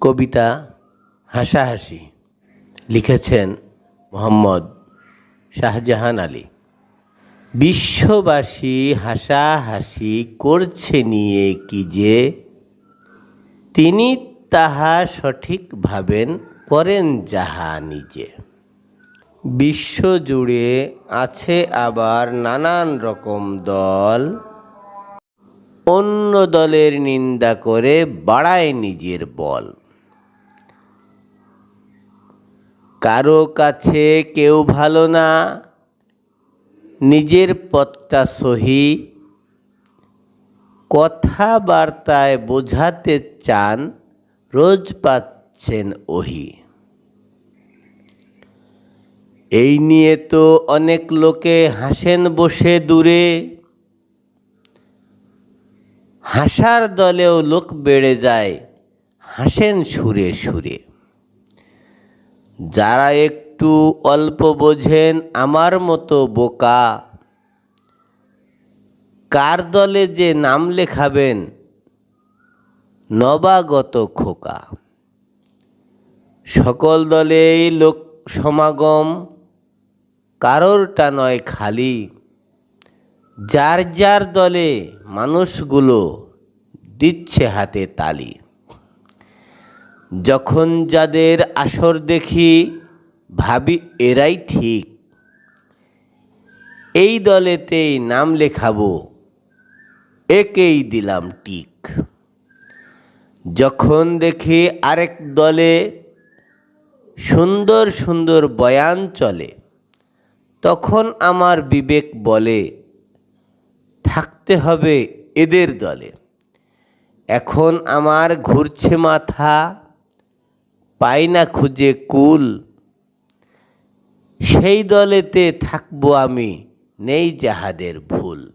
কবিতা হাসাহাসি লিখেছেন মোহাম্মদ শাহজাহান আলী। বিশ্ববাসী হাসাহাসি করছে নিয়ে কি যে? তিনি তাহা সঠিক ভাবেন করেন যাহা নিজে। বিশ্বজুড়ে আছে আবার নানান রকম দল। অন্য দলের নিন্দা করে বাড়ায় নিজের বল। কারও কাছে কেউ ভালো না। নিজের পথটা সহি। কথাবার্তায় বোঝাতে চান, রোজ পাচ্ছেন ওহি। এই নিয়ে তো অনেক লোকে হাসেন বসে দূরে। হাসার দলেও লোক বেড়ে যায়, হাসেন সুরে সুরে। যারা একটু অল্প বোঝেন আমার মতো বোকা, কার দলে যে নাম লেখাবেন? নবাগত খোকা। সকল দলেই লোক সমাগম, কারোরটা নয় খালি। যার যার দলে মানুষগুলো দিচ্ছে হাতে তালি। যখন যাদের আসর দেখি, ভাবি এরাই ঠিক। এই দলেতেই নাম লেখাবো, একেই দিলাম টিক যখন দেখি আরেক দলে সুন্দর সুন্দর বয়ান চলে, তখন আমার বিবেক বলে, থাকতে হবে এদের দলে। এখন আমার ঘুরছে মাথা পাই না খুঁজে কুল। সেই দলেতে থাকব আমি নেই যাহাদের ভুল।